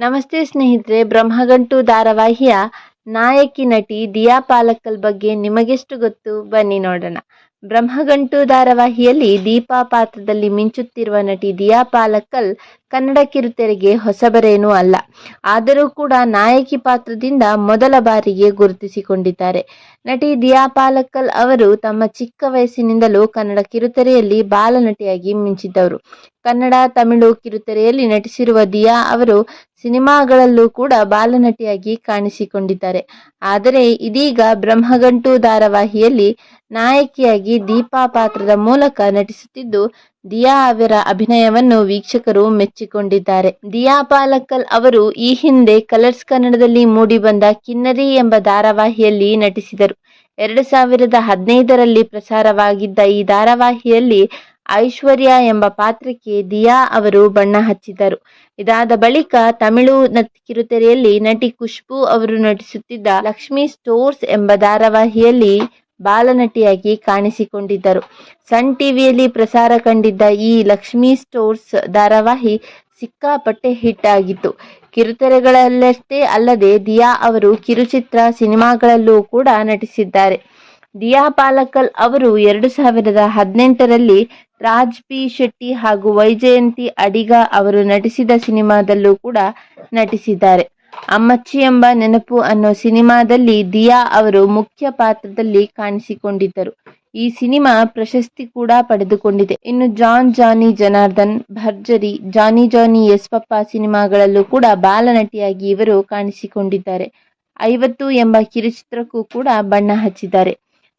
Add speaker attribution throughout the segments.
Speaker 1: ನಮಸ್ತೆ ಸ್ನೇಹಿತರೆ, ಬ್ರಹ್ಮಗಂಟು ಧಾರಾವಾಹಿಯ ನಾಯಕಿ ನಟಿ ದಿಯಾ ಪಾಲಕ್ಕಲ್ ಬಗ್ಗೆ ನಿಮಗೆಷ್ಟು ಗೊತ್ತು? ಬನ್ನಿ ನೋಡೋಣ. ಬ್ರಹ್ಮಗಂಟು ಧಾರಾವಾಹಿಯಲ್ಲಿ ದೀಪಾ ಪಾತ್ರದಲ್ಲಿ ಮಿಂಚುತ್ತಿರುವ ನಟಿ ದಿಯಾ ಪಾಲಕ್ಕಲ್ ಕನ್ನಡ ಕಿರುತೆರೆಗೆ ಹೊಸಬರೇನೂ ಅಲ್ಲ. ಆದರೂ ಕೂಡ ನಾಯಕಿ ಪಾತ್ರದಿಂದ ಮೊದಲ ಬಾರಿಗೆ ಗುರುತಿಸಿಕೊಂಡಿದ್ದಾರೆ. ನಟಿ ದಿಯಾ ಪಾಲಕ್ಕಲ್ ಅವರು ತಮ್ಮ ಚಿಕ್ಕ ವಯಸ್ಸಿನಿಂದಲೂ ಕನ್ನಡ ಕಿರುತೆರೆಯಲ್ಲಿ ಬಾಲನಟಿಯಾಗಿ ಮಿಂಚಿದ್ದವರು. ಕನ್ನಡ, ತಮಿಳು ಕಿರುತೆರೆಯಲ್ಲಿ ನಟಿಸಿರುವ ದಿಯಾ ಅವರು ಸಿನಿಮಾಗಳಲ್ಲೂ ಕೂಡ ಬಾಲನಟಿಯಾಗಿ ಕಾಣಿಸಿಕೊಂಡಿದ್ದಾರೆ. ಆದರೆ ಇದೀಗ ಬ್ರಹ್ಮಗಂಟು ಧಾರಾವಾಹಿಯಲ್ಲಿ ನಾಯಕಿಯಾಗಿ ದೀಪಾ ಪಾತ್ರದ ಮೂಲಕ ನಟಿಸುತ್ತಿದ್ದು, ದಿಯಾ ಅವರ ಅಭಿನಯವನ್ನು ವೀಕ್ಷಕರು ಮೆಚ್ಚಿಕೊಂಡಿದ್ದಾರೆ. ದಿಯಾ ಪಾಲಕ್ಕಲ್ ಅವರು ಈ ಹಿಂದೆ ಕಲರ್ಸ್ ಕನ್ನಡದಲ್ಲಿ ಮೂಡಿಬಂದ ಕಿನ್ನರಿ ಎಂಬ ಧಾರಾವಾಹಿಯಲ್ಲಿ ನಟಿಸಿದರು. ಎರಡು ಸಾವಿರದ ಹದಿನೈದರಲ್ಲಿ ಪ್ರಸಾರವಾಗಿದ್ದ ಈ ಧಾರಾವಾಹಿಯಲ್ಲಿ ಐಶ್ವರ್ಯ ಎಂಬ ಪಾತ್ರಕ್ಕೆ ದಿಯಾ ಅವರು ಬಣ್ಣ ಹಚ್ಚಿದರು. ಇದಾದ ಬಳಿಕ ತಮಿಳು ಕಿರುತೆರೆಯಲ್ಲಿ ನಟಿ ಖುಷ್ಬು ಅವರು ನಟಿಸುತ್ತಿದ್ದ ಲಕ್ಷ್ಮಿ ಸ್ಟೋರ್ಸ್ ಎಂಬ ಧಾರಾವಾಹಿಯಲ್ಲಿ ಬಾಲನಟಿಯಾಗಿ ಕಾಣಿಸಿಕೊಂಡಿದ್ದರು. ಸನ್ ಟಿವಿಯಲ್ಲಿ ಪ್ರಸಾರ ಕಂಡಿದ್ದ ಈ ಲಕ್ಷ್ಮಿ ಸ್ಟೋರ್ಸ್ ಧಾರಾವಾಹಿ ಸಿಕ್ಕಾಪಟ್ಟೆ ಹಿಟ್ ಆಗಿತ್ತು. ಕಿರುತೆರೆಗಳಲ್ಲಷ್ಟೇ ಅಲ್ಲದೆ ದಿಯಾ ಅವರು ಕಿರುಚಿತ್ರ ಸಿನಿಮಾಗಳಲ್ಲೂ ಕೂಡ ನಟಿಸಿದ್ದಾರೆ. ದಿಯಾ ಪಾಲಕ್ಕಲ್ ಅವರು ಎರಡು ಸಾವಿರದ ಹದಿನೆಂಟರಲ್ಲಿ ರಾಜ್ ಪಿ ಶೆಟ್ಟಿ ಹಾಗೂ ವೈಜಯಂತಿ ಅಡಿಗ ಅವರು ನಟಿಸಿದ ಸಿನಿಮಾದಲ್ಲೂ ಕೂಡ ನಟಿಸಿದ್ದಾರೆ. ಅಮ್ಮಚ್ಚಿ ಎಂಬ ನೆನಪು ಅನ್ನೋ ಸಿನಿಮಾದಲ್ಲಿ ದಿಯಾ ಅವರು ಮುಖ್ಯ ಪಾತ್ರದಲ್ಲಿ ಕಾಣಿಸಿಕೊಂಡಿದ್ದರು. ಈ ಸಿನಿಮಾ ಪ್ರಶಸ್ತಿ ಕೂಡ ಪಡೆದುಕೊಂಡಿದೆ. ಇನ್ನು ಜಾನ್ ಜಾನಿ ಜನಾರ್ದನ್, ಭರ್ಜರಿ, ಜಾನಿ ಜಾನಿ ಎಸ್ ಪಪ್ಪ ಸಿನಿಮಾಗಳಲ್ಲೂ ಕೂಡ ಬಾಲನಟಿಯಾಗಿ ಇವರು ಕಾಣಿಸಿಕೊಂಡಿದ್ದಾರೆ. ಐವತ್ತು ಎಂಬ ಕಿರುಚಿತ್ರಕ್ಕೂ ಕೂಡ ಬಣ್ಣ ಹಚ್ಚಿದ್ದಾರೆ.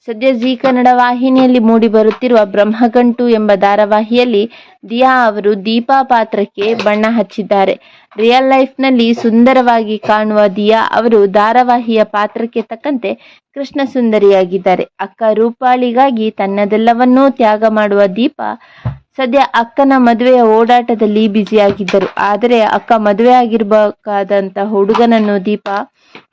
Speaker 1: ಸದ್ಯ ಜೀ ಕನ್ನಡ ವಾಹಿನಿಯಲ್ಲಿ ಮೂಡಿ ಬರುತ್ತಿರುವ ಬ್ರಹ್ಮಗಂಟು ಎಂಬ ಧಾರಾವಾಹಿಯಲ್ಲಿ ದಿಯಾ ಅವರು ದೀಪಾ ಪಾತ್ರಕ್ಕೆ ಬಣ್ಣ ಹಚ್ಚಿದ್ದಾರೆ. ರಿಯಲ್ ಲೈಫ್ನಲ್ಲಿ ಸುಂದರವಾಗಿ ಕಾಣುವ ದಿಯಾ ಅವರು ಧಾರಾವಾಹಿಯ ಪಾತ್ರಕ್ಕೆ ತಕ್ಕಂತೆ ಕೃಷ್ಣ ಸುಂದರಿಯಾಗಿದ್ದಾರೆ ಅಕ್ಕ ರೂಪಾಳಿಗಾಗಿ ತನ್ನದೆಲ್ಲವನ್ನೂ ತ್ಯಾಗ ಮಾಡುವ ದೀಪಾ ಸದ್ಯ ಅಕ್ಕನ ಮದುವೆಯ ಓಡಾಟದಲ್ಲಿ ಬ್ಯುಸಿಯಾಗಿದ್ದರು. ಆದರೆ ಅಕ್ಕ ಮದುವೆ ಆಗಿರಬೇಕಾದಂಥ ಹುಡುಗನನ್ನು ದೀಪಾ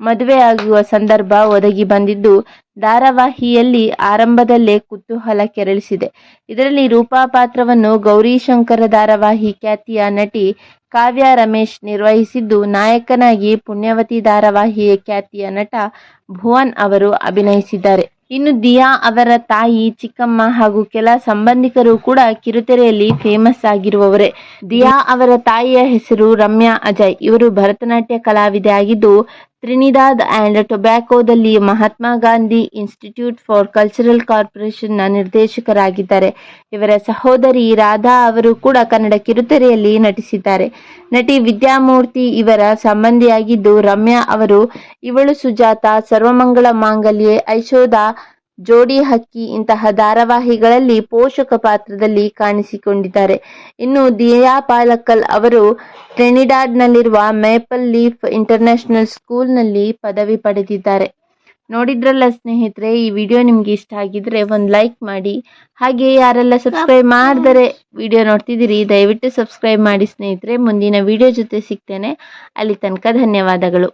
Speaker 1: ಮದುವೆಯಾಗುವ ಸಂದರ್ಭ ಒದಗಿ ಬಂದಿದ್ದು, ಧಾರಾವಾಹಿಯಲ್ಲಿ ಆರಂಭದಲ್ಲೇ ಕುತೂಹಲ ಕೆರಳಿಸಿದೆ. ಇದರಲ್ಲಿ ರೂಪಾ ಪಾತ್ರವನ್ನು ಗೌರಿಶಂಕರ ಧಾರಾವಾಹಿ ಖ್ಯಾತಿಯ ನಟಿ ಕಾವ್ಯ ರಮೇಶ್ ನಿರ್ವಹಿಸಿದ್ದು, ನಾಯಕನಾಗಿ ಪುಣ್ಯವತಿ ಧಾರಾವಾಹಿಯ ಖ್ಯಾತಿಯ ನಟ ಭುವನ್ ಅವರು ಅಭಿನಯಿಸಿದ್ದಾರೆ. ಇನ್ನು ದಿಯಾ ಅವರ ತಾಯಿ, ಚಿಕ್ಕಮ್ಮ ಹಾಗೂ ಕೆಲ ಸಂಬಂಧಿಕರು ಕೂಡ ಕಿರುತೆರೆಯಲ್ಲಿ ಫೇಮಸ್ ಆಗಿರುವವರೇ. ದಿಯಾ ಅವರ ತಾಯಿಯ ಹೆಸರು ರಮ್ಯಾ ಅಜಯ್. ಇವರು ಭರತನಾಟ್ಯ ಕಲಾವಿದೆ ಆಗಿದ್ದು Trinidad and ಟೊಬ್ಯಾಕೋದಲ್ಲಿ Mahatma Gandhi institute for cultural ಕಾರ್ಪೊರೇಷನ್ನ ನಿರ್ದೇಶಕರಾಗಿದ್ದಾರೆ. ಇವರ ಸಹೋದರಿ ರಾಧಾ ಅವರು ಕೂಡ ಕನ್ನಡ ಕಿರುತೆರೆಯಲ್ಲಿ ನಟಿಸಿದ್ದಾರೆ. ನಟಿ ವಿದ್ಯಾಮೂರ್ತಿ ಇವರ ಸಂಬಂಧಿಯಾಗಿದ್ದು ರಮ್ಯಾ ಅವರು ಇವಳು ಸುಜಾತ ಸರ್ವಮಂಗಳ ಮಾಂಗಲ್ಯೆ, ಐಶೋಧ ಜೋಡಿ ಹಕ್ಕಿ ಇಂತಹ ಧಾರಾವಾಹಿಗಳಲ್ಲಿ ಪೋಷಕ ಪಾತ್ರದಲ್ಲಿ ಕಾಣಿಸಿಕೊಂಡಿದ್ದಾರೆ. ಇನ್ನು ದಿಯಾ ಪಾಲಕ್ಕಲ್ ಅವರು ಟ್ರೆನಿಡಾಡ್ನಲ್ಲಿರುವ ಮೇಪಲ್ ಲೀಫ್ ಇಂಟರ್ನ್ಯಾಷನಲ್ ಸ್ಕೂಲ್ನಲ್ಲಿ ಪದವಿ ಪಡೆದಿದ್ದಾರೆ. ನೋಡಿದ್ರಲ್ಲ ಸ್ನೇಹಿತರೆ, ಈ ವಿಡಿಯೋ ನಿಮ್ಗೆ ಇಷ್ಟ ಆಗಿದ್ರೆ ಒಂದು ಲೈಕ್ ಮಾಡಿ. ಹಾಗೆ ಯಾರೆಲ್ಲ ಸಬ್ಸ್ಕ್ರೈಬ್ ಮಾಡಿದರೆ ವಿಡಿಯೋ ನೋಡ್ತಿದ್ದೀರಿ, ದಯವಿಟ್ಟು ಸಬ್ಸ್ಕ್ರೈಬ್ ಮಾಡಿ ಸ್ನೇಹಿತರೆ. ಮುಂದಿನ ವಿಡಿಯೋ ಜೊತೆ ಸಿಗ್ತೇನೆ. ಅಲ್ಲಿ ತನಕ ಧನ್ಯವಾದಗಳು.